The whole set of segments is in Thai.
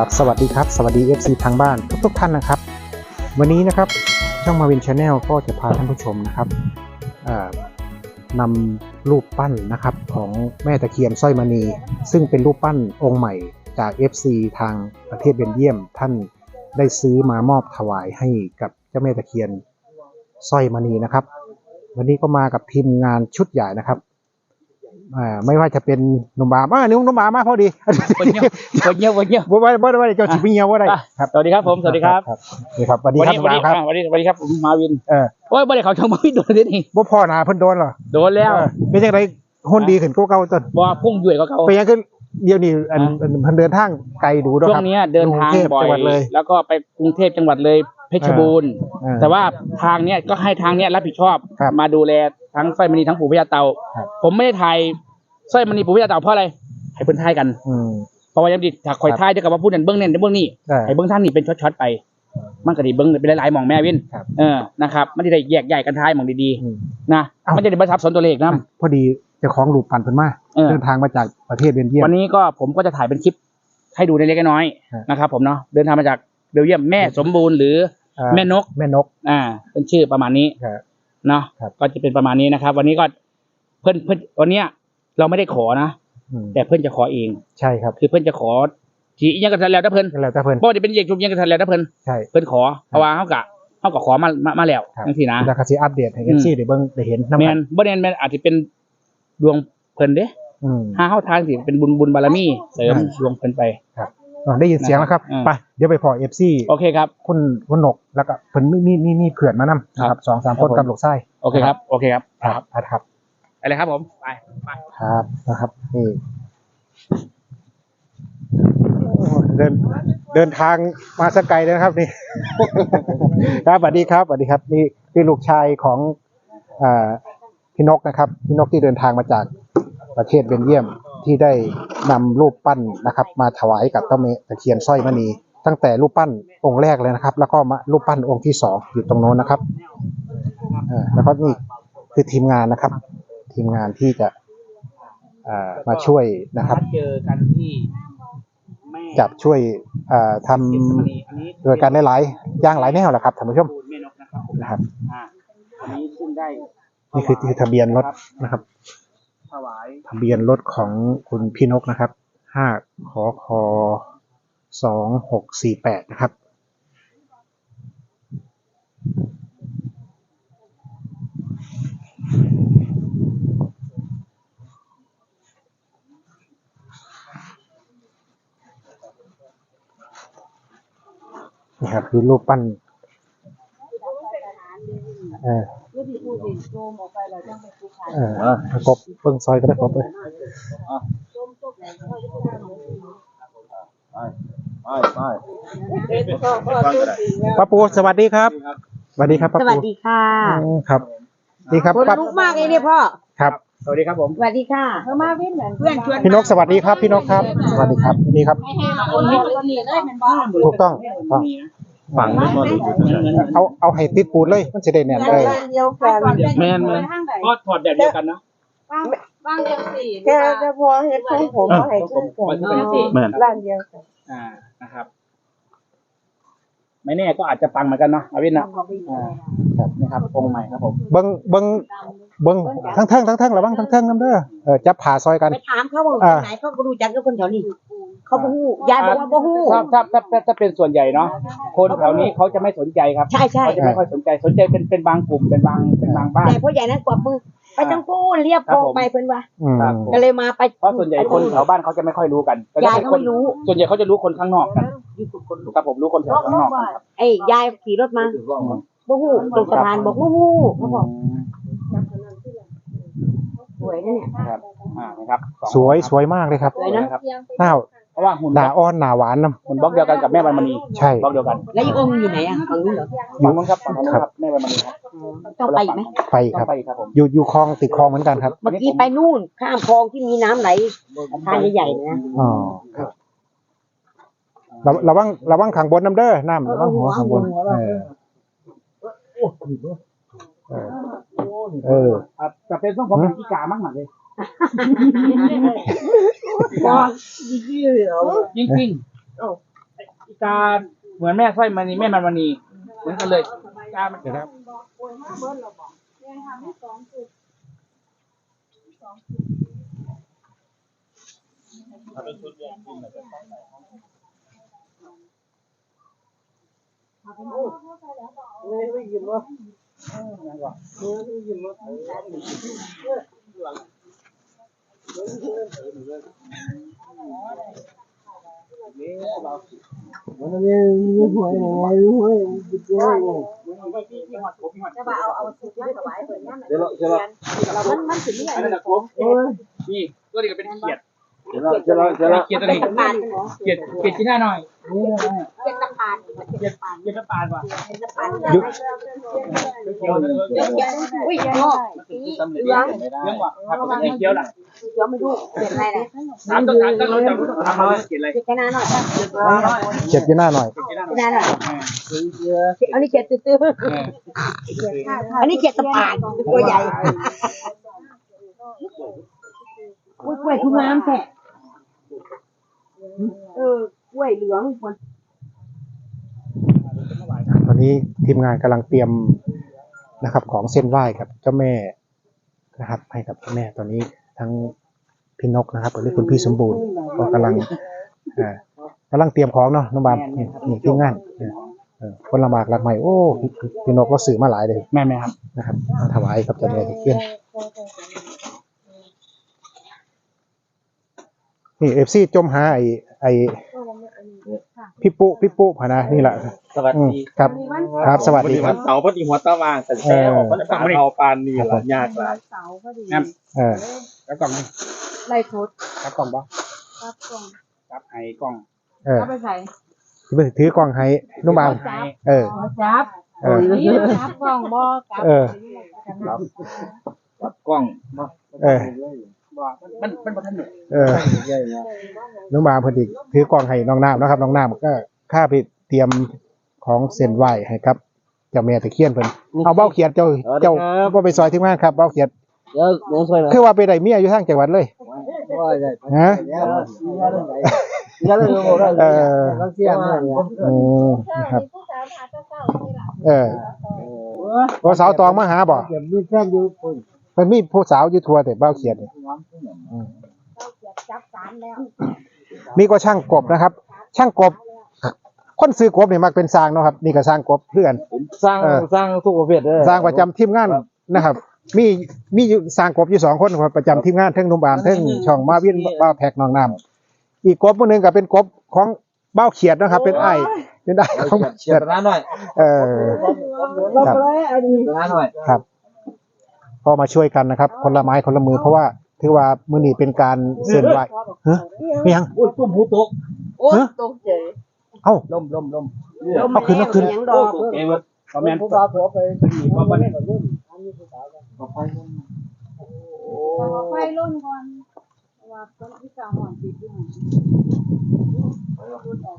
ครับสวัสดีครับ สวัสดี FC ทางบ้านทุกๆท่านนะครับ วันนี้นะครับช่องมาวินชาแนลก็จะพาท่านผู้ชมนะครับอ่านำรูปปั้นนะครับของแม่ตะเคียนสร้อยมณี ซึ่งเป็นรูปปั้นองค์ใหม่จาก FC ทางประเทศเบลเยียม ท่านได้ซื้อมามอบถวายให้กับเจ้าแม่ตะเคียนสร้อยมณีนะครับ วันนี้ก็มากับทีมงานชุดใหญ่นะครับ อ่าไม่ว่าจะเป็นหนุ่มบามอ่านุ่มหนุ่มบามาพอดีคนเงียบคนเงียบคนเงียบบ่ว่าบ่ได้ว่าเจ้าสิบเงียวว่าได้อะครับสวัสดีครับผมสวัสดีครับนี่ครับสวัสดีครับวันนี้คอะรับวันนี้สวัสดีครับผมมาวินเออโอ้ยบ่ได้เขาช่องมาวินโดนเลยนี่บ่พ่อหนาเพิ่นโดนเหรอโดนแล้วเออเป็นจังไดหุ่นดีขึ้นกว่าเก่าต้นว่าพุ่งยุ่ยก็เขาเป็นยังคือเดี๋ยวนี้อันอะอันเพิ่นเดินทางไกลดูเด้วช่วครังบเนี้ยเดินทางกรุงเทพบ่อจังหวัดเลยยแล้วก็ไปกรุงเทพจังหวัดเลยเพ ชรบูรณ์เออแต่ว่าทางเนี้ยก็ให้ทางเนี้ยรับผิดชอบครับมาดูแลทั้งสร้อยมณีทั้งปู่พญาเตา ครับ ผมไม่ได้ถ่ายสร้อยมณีปู่พญาเตาเพราะอะไรให้เพิ่นถ่ายกันอืม เพราะว่ายังดิถ้าคอยถ่ายเดี๋ยวกับว่าพูดนั่นเบื้องนั่นเบื้องนี่ได้ให้เบื้องท่านนี่เป็นช็อตๆไปมันก็ดีเบื้องเป็นหลายๆหมองแม่วินครับ เออนะครับมันจะได้แยกใหญ่กันท้ายหมองดีอืม ๆนะอ้าวมันจะได้บรรทับสนตัวเลขนะ พอดีเจ้าของรูปปั้นเพิ่นมาเออ เดินทางมาจากประเทศเบลเยียม วันนี้ก็ผมก็จะถ่ายเป็นคลิปให้ดูเล็กๆน้อยครับๆนะครับผมเนาะเดินทางมาจากเบลเยียมแม่สมบูรณ์หรือเอ่อแม่นก แม่นกอ่า เป็นชื่อประมาณนี้ครับ เนาะครับ ก็จะเป็นประมาณนี้นะครับ วันนี้ก็เพื่อนเพื่อนวันเนี้ยเราไม่ได้ขอนะอืมแต่เพื่อนจะขอเอง ใช่ครับคือเพื่อนจะขอทีอีกอยังกันทันแล้วถ้าเพื่อนก็แล้วแต่เพิ่นเพราะว่าจะเป็นเอกชุมยังกันทันแล้วถ้าเพื่อนใช่ เพื่อนขอเพราะว่าเขากะเขาก็ขอมามามาแล้วครับ ทั้งทีนะ แล้วก็สิอัปเดตให้ FC ได้เบิ่งได้เห็นนำแมกันนบ่แมนแมนอาจจะเป็นดวงเพิ่นเด้อืมห้าเข้าทางสิเป็นบุญบุญบารมีเสริมอ่าดวงเพิ่นไปอ่า ได้ยินเสียงแล้วครับอ่าไปเดี๋ยวไปพอ FC โอเคครับคุณคุณนกแล้วก็เพิ่นมีมีมีมีเขื่อนมานำนะครับสองสามคนครับผมกับลูกไส้โอเคครับโอเคครับครับครับอะไรครับผมไปไปครับนะครับนี่โอ้เดินเดินทางมาสกไกลเลยนะครับนี่ครับสวัสดีครับสวัสดีครับ นี่คือลูกชายของอ่าพี่นกนะครับ พี่นกที่เดินทางมาจากประเทศเบลเยียม ที่ได้นำรูปปั้นนะครับ มาถวายกับเจ้าแม่ตะเคียนสร้อยมณีตั้งแต่รูปปั้นองค์แรกเลยนะครับ แล้วก็มารูปปั้นองค์ที่สองอยู่ตรงโน้นนะครับเอ่าแล้วก็นี่คือทีมงานนะครับ ทีมงานที่จะอ่ามาช่วยนะครับเจอกันที่แม่จับช่วยอ่าทเจษมณีอันนี้ำโดยการหลายๆอย่างหลายแนวแหละครับท่านผู้ชมปูนแม่นกนะครับผมนะครับอ่าอันนี้ซึ่งได้นี่คือคือทะเบียนรถนะครับถวาย ทะเบียนรถของคุณพี่นกนะครับห้าขอคอสองหกสี่แปดนะครับนี่ครับคือรูปปั้น เออ เออเอากบเบิ้งซอยก็ได้กบเลยป้าปูสวัสดีครับสวัสดีครับป้าสปูวัสดีค่ะอืมครับนี่ครับคนป้าลุกมากเลยเนี่ยพ่อ ครับ สวัสดีครับผม สวัสดีค่ะเพื่อนมาเพื่อนเหมือนเพื่อนชวนพี่นกสวัสดีครับพี่นกครับ สวัสดีครับนี่ครับคนนี้คนนี้เลยมันบ้าถูกต้องถูกต้อง ฝังไม่หมดเอาเอาให้ติดปูนเลย มันจะได้แน่นเลยเดียวกันแม่นแม่นก็ถอดแบบเดียวกันนะบ้างจังสี่แค่จะพอเฮ็ดของผมเอาให้ขึ้นก่อนแม่นร้านเดียวกันอ่านะครับ ไม่แน่ก็อาจจะปังเหมือนกันเนาะอาวินนะอ่าครับนะครับองค์ใหม่ครับผมเบิ้งเบิ้งเบิ้งทั้งเทิงทั้งเทิงระวังทั้งเทิงน้ำเด้อเออจับผ่าซอยกันไปถามเขาว่าไหนเขาก็รู้จักกับคนแถวนี้ เขาบ่ฮู้ยายบอกว่าบ่ฮู้ ถ้าถ้าถ้าถ้าถ้าเป็นส่วนใหญ่เนาะคนแถวนี้เขาจะไม่สนใจครับใช่ใช่ เขาจะไม่ค่อยสนใจสนใจเป็นเป็นบางกลุ่มเป็นบางเป็นบางบ้านแต่พ่อใหญ่นั้นกวักมือไปทั้งปูนเรียบคลองไปเพิ่นว่าอืม ครับผม ก็เลยมาไปเพราะส่วนใหญ่คนแถวบ้านเขาจะไม่ค่อยรู้กันแต่ถ้ยายเป็นก็คนไม่รู้ส่วนใหญ่เขาจะรู้คนข้างนอกกันครับผมรู้คนแถวข้างนอกกันครับไอ้ยายขี่รถมาบ่ฮู้ตรงสะพานบอกบ่ฮู้เขาบอกสวยนะเนี่ยนะครับอ่านะครับองสวยสวยมากเลยครับสวยนะ ครับหน้า เพราะว่าหุ่นหนาอ้อนหนาหวานน้หุ่นบล็อกเดียวกันกับแม่วันมณีำใช่บล็อกเดียวกันแล้วอีกองค์อยู่ไหนอะฝั่งนี้เหรอฝั่งนู้นครับฝั่งนู้นครับแม่วันมณีครับต้องไปอีกไหมไปต้อครังบไปครับผมอยู่อยู่คลองติดคลองเหมือนกันครับเมื่อกี้ไปนู่นข้ามคลองที่มีน้ำไหลทานใหญ่ๆนะอ๋อครับระระวังระวังขังบนน้ำเด้อน้ำระวังหัวขังบนเออเออเอออะจะเป็นต้องผมเป็นกีกามากหน่อยเลย จริงจริงกาเหมือนแม่สร้อยมณีแม่มันมณีเหมือนกันเลยกามันเดี๋ยวนะครับ ไม่ได้ยินว่าไม่ได้ยินว่า มันไม่ไม่หวยหวยหวยจิตใจจะมาเอาเอาสุดมาถวายเพิ่นนั่นเดี๋ยวเราเดี๋ยวเราเรามันมันสิมีอัอันนนั้นนี้แหละผมนี่ตัวนี้ก็เป็นเขียดเดี๋ยวเราเดี๋ยวเราเดี๋ยวเราเขียดตัวนี้เนาะเขียดเขียดกินหน้าหน่อยเป็นตำนานเป็นเขียดเขียดน้ำปลาว่ะ เขียวเนื้อเดี๋ยวอุ้ยพ่อสำเร็จเรื่องว่ะครับเขียวน่ะเดี๋ยวไม่ดูเป็นอะไรนะถามต้องถามต้องเราจำต้องถามมาเขียดอะไรเจ็ดกันหน้าหน่อยเจ็ดยี่หน้าหน่อยเขียดกินหน้าหน่อยหน้าหน่อยอันนี้เจ็ดตื้ออันนี้เจ็ดตะปาดตัวใหญ่อุ้ยกล้วยคุณน้ำแท้เออกล้วยเหลืองคนตอนนี้ทีมงานกำลังเตรียม นะครับ ของเส้นไหว้กับเจ้าแม่นะครับ ให้กับเจ้าแม่ตอนนี้ทั้งพี่นกนะครับหรือคุณพี่สมบูรณ์ก็กำลังอ่ากำลังเตรียมของเนาะน้องบามนี่นี่ทีมงานเนี่ยเออคนละหมากหลักใหม่โอ้พี่พี่นกก็สื่อมาหลายเลยแม่แม่ครับนะครับมาถวายกับเจ้าแม่ตะเคียนนี่เอฟซีจมหาไอไอ พี่ปุ๊พี่ปุ๊พะนะนี่แหละสวัสอืมดีครับ ครับสวัสดีควัรับนเสาร์พอดีหัวตะวางแต่แช่ออกพอดีเอาปานนี่หละยากหลายเสาพอดีงั้นเออ แล้วกล่องนี่ไล่ทดครับกล่องบ่ครับกล่องครับไอ้กล่องเออเอาไปใส่ถือถือกล้องให้นุ่มบามไอ้เออ หัวจับเออ นี่จับกล่องบ่กับเออกับกล้องเนาะเออบ่มันมันบ่ทันหนุกเออนุ่มบามเพอดีถือกล้องให้น้องน้ำนะครับน้องน้ำก็ข้าไปเตรียมของเส้นไหว้ให้ครับเจ้าแม่ตะเคียนเพิ่นเอาเบ้าเขียดเจ้าเจ้าว่าไปซอยทีมงานครับเบ้าเขียดเดี๋ยวน้องช่วยนะคือว่าไปได้เมียอยู่ทางจังหวัดเลยว่าได้ฮะเดี๋ยวเรื่องไหนเรื่องไหนเออต้องเสียงเนี่ยอืมนะครับเออโอ้สาวตองมาหาบ่เดี๋ยวมีแฟนอยู่ คนเพิ่นมีผู้สาวอยู่ทัวแต่เบ้าเขียดนี่จับสามแล้วมีก็ช่างกบนะครับ ช่างกบ คนซื้อกบนี่มักเป็นสร้างเนาะครับนี่ก็สร้างกบเพื่อน สร้างเออ สร้างทุกประเภทเลยสร้างประจำทีมงานนะครับ มีมีอยู่สร้างกบอยู่สองคนครับประจำทีมงานเทั้งนุ่มบานเทั้งช่องมาวินบ้าวแพกน้องน้ำอีกกบมือหนึงก็เป็นกบของเบ้าเขียดนะครับ เป็นไอ้ายเป็นไอ้ายของเชียร์ร้านหน่อยเออ ลบเลยอันนี้ร้านหน่อยครับ ก็มาช่วยกันนะครับ คนละไม้คนละมือเพราะว่าถือว่ามือนี้เป็นการเส้นไหวเฮ้ยไม่ยังอุ้ยตุ้มหูตกโอ้ตกใจเอ้าล่มล่มล่มเอาขึ้นเอาขึ้นยังดอกเอเวอร์คอมเมนต์ผู้บ่าวผัวไปว่าบ่ได้ไฟล่นก่อนว่าต้นที่สามหอนติดอยู่อืม เรื่องอย่าง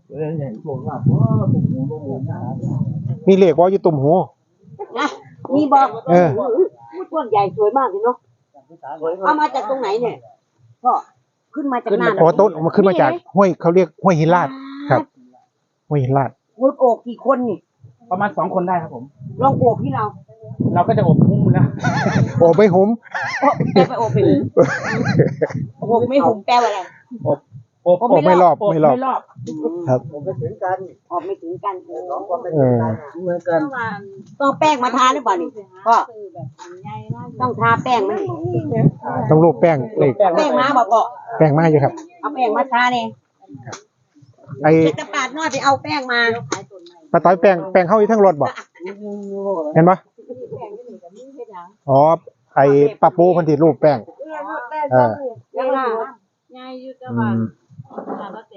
ผ มว่าว่าผมหูลงหัวหน้ามีเหล็กว่าอยู่ตุ่มหูนะมีบอกเออต้นใหญ่สวยมากเลยเนาะเอามาจากตรงไหนเนี่ยก็ขึ้นมาจากน้ำโอ้ต้นมันขึ้นมาจากห้วยเขาเรียกห้วยหินลาดครับ ห้วยหินลาดวุดโอบกี่คนนี่ ประมาณสองคนได้ครับผมลองโอบที่เรา เราก็จะอบหุ้มนะโอ้ไม่หุมแปลไปโอบไปหุมโอบไม่หุมแปลว่าอะไรอบโอ้ไม่รอบไม่รอบไม่รอบ ครับ ผมไปถึงกันออกไม่ถึงกันสองคนไปเออเหมือนกัน ต้องแป้งมาทาหรือเปล่านี่ก็ต้องทาแป้งไหมต้องรูปแป้งเลขแป้งมาบอกบอกแป้งมาอยู่ครับ เอาแป้งมาทาเนี่ยไอ้เช็ดกระปาดน้อยไปเอาแป้งมาปลาต้อยแป้งแป้งเข้าอยู่ทั้งรถบ่เห็นปะอ๋อไอ้ปลาปูเพันธิรูปแป้งเออยังล่ะง่ายอยู่แต่อืว่า ม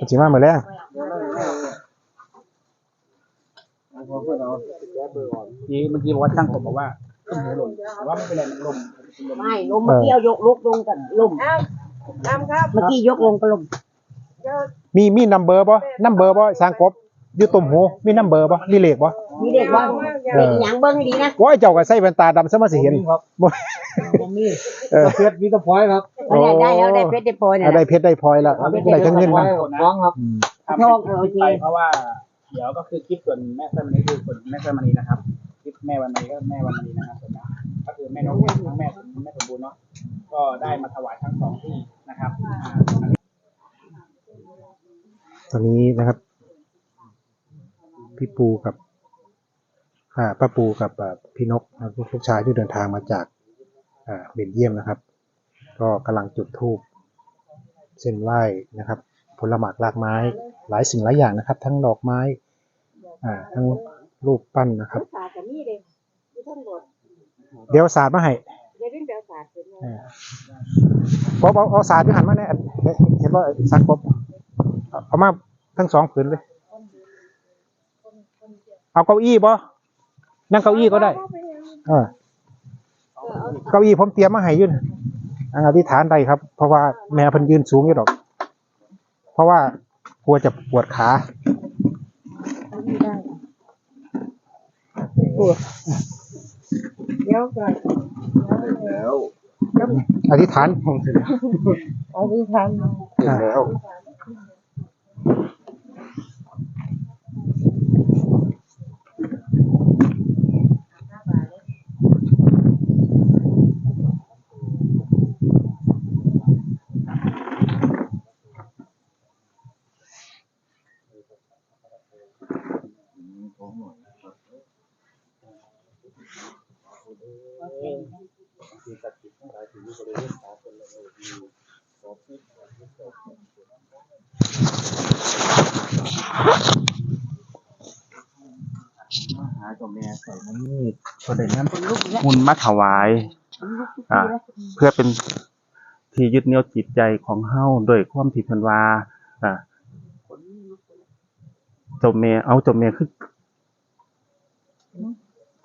มันสิมาเหมือนแรงที่เมื่อกี้บอกว่าช่างผมบอกว่าขึ้นหัวหล่นแต่ว่าไม่เป็นไรมันลมมันลมไม่ลมเมื่อกี้เอายกลุกลงกันลมตามครับเมื่อกี้ยกลงก็ลมมีมีนัมเบอร์บ่นัมเบอร์บ่สร้างกบ อยู่ตุ่มหูมีนัมเบอร์บ่มีเลขบ่มีเด็กว่าเด็กหยังเบิ้งให้ดีนะว่าไอ้เจ้าก็ใส่แว่นตาดำซะมาสิเห็น ครับบ่ผมนี่เออ เพื่อนมีกระพอยครับเไม่ได้ได้แล้วได้เพชรได้โพยเนี่ยเอาได้เพชรได้พลอยแล้วได้ทั้งเงินไว้มากับฟ้องครับอืมทำเป็นคลิปไปเพราะว่าเดี๋ยวก็คือคลิปส่วนแม่แฟมณีคือส่วนแม่แฟมณีนะครับคลิปแม่วันนี้ก็แม่วันนี้นะครับส่วนนะก็คือแม่นกทั้งแม่แม่สมบูรณ์เนาะก็ได้มาถวายทั้งสองที่นะครับอ่าตอนนี้นะครับ พี่ปูกับอ่าป้าปูกับอ่าพี่นกลูกชายที่เดินทางมาจากอ่าเบลเยียมนะครับ ก็กำลังจุดธูปเส้นไหว้นะครับ ผลหมากรากไม้หลายสิ่งหลายอย่างนะครับ ทั้งดอกไม้อ่าทั้งรูปปั้นนะครับศาสตร์กับนี่เลยอยู่ทั้งหมดเดี๋ยวศาสตร์มาให้เดี๋ยวเรื่องเดียวศาสตร์เป็นเออป๊อบเอาเอาศาสตร์ที่หันมาเนี่ยเห็นเห็นว่าซักป๊อบเอาเอามาทั้งสองผืนเลย เอาเก้าอี้บ่นั่งเก้าอี้ก็ได้ เออ เก้าอี้ผมเตรียมมาให้อยุ่นอันอธิษฐานใดครับ เพราะว่าแม่เพิ่นยืนสูงอยู่ดอก เพราะว่ากลัวจะปวดขาเดี๋ยวก่อนแล้วอธิษฐานเอาที่ทำแล้ว หาตัวแม่ใส่มันนี่ก็ได้น้ำมุนมาถวาย อ่า เพื่อเป็นที่ยึดเหนี่ยวจิตใจของเฮาโดยความที่เพิ่นวาอ่า จ้าแม่เอาเจ้าแม่คือ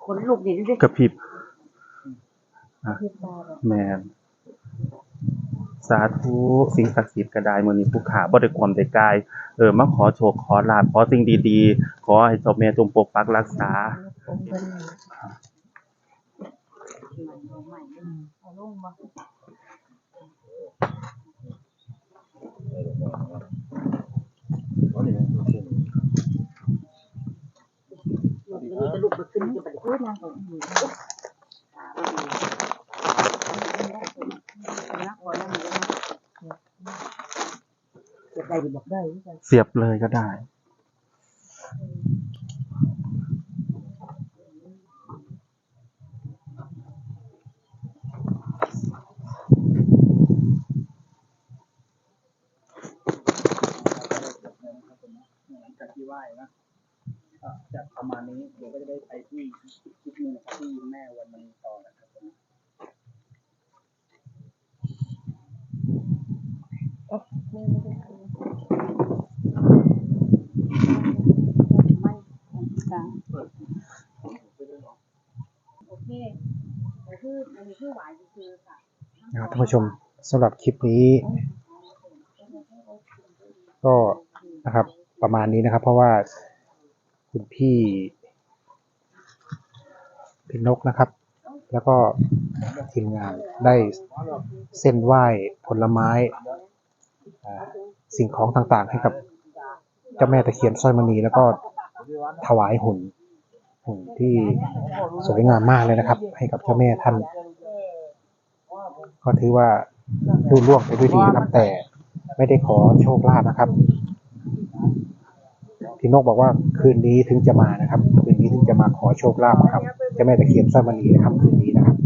คนลูกนี่ดูดิกระพริบอะแม่นสาธุสิ่งศักดิ์สิทธิ์ก็ได้มื้อนี้ผู้ขาบ่ได้ความได้กาย เออมาขอโชคขอลาภขอสิ่งดีๆ ขอให้เจ้าแม่จงปกปักรักษานี่ก็ลูกมา ขึ้นจะไปพูดนะจะได้บอกได้เสียบเลยก็ได้ จากที่ไหว้นะ ก็จะประมาณนี้เดี๋ยวก็จะได้ไปที่คลิปนึงนะครับที่แม่วันมณีต่อนะครับผมโอเคก็คืออันนี้คือหวานคือค่ะนะครับท่านผู้ชมสำหรับคลิปนี้ ก็นะครับประมาณนี้นะครับ เพราะว่า คุณพี่พี่นกนะครับ แล้วก็ทีมงานได้เส้นไหว้ผลไม้สิ่งของต่างๆ ให้กับเจ้าแม่ตะเคียนสร้อยมณีแล้วก็ถวายหุ่นหุ่นที่สวยงามมากเลยนะครับ ให้กับเจ้าแม่ท่าน ก็ถือว่าดูล่วงไปด้วยดีครับแต่ไม่ได้ขอโชคลาภนะครับ พี่นกบอกว่าคืนนี้ถึงจะมานะครับ คืนนี้ถึงจะมาขอโชคลาภครับเจ้าแม่ตะเคียนสร้อยมณีนะครับคืนนี้นะครับ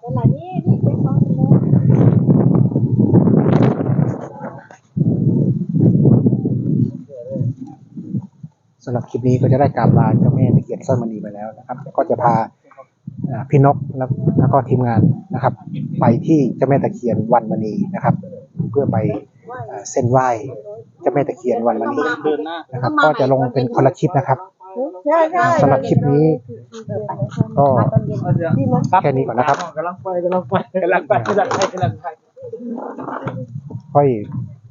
แต่ละนี่นี่เป็นของสำหรับคลิปนี้ก็จะได้กราบลาเจ้าแม่ตะเคียนสร้อยมณีไปแล้วนะครับแล้วก็จะพาพี่นกแล้วก็ทีมงานนะครับ ไปที่เจ้าแม่ตะเคียนวันมณีนะครับ เพื่อไปเส้นไหว้ เจ้าแม่ตะเคียนวันมณีเดินหน้านะครับ ก็จะลงเป็นคนละคลิปนะครับใช่ใช่สำหรับคลิปนี้ ก็ครับแค่นี้ก่อนนะครับกำลังไปกำลังไปกำลังไปกำลังไปกำลังไปค่อย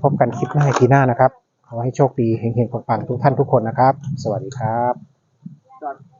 พบกันคลิปหน้าทีหน้านะครับขอให้โชคดีเฮงๆปังๆทุกท่านทุกคนนะครับ สวัสดีครับรถเรา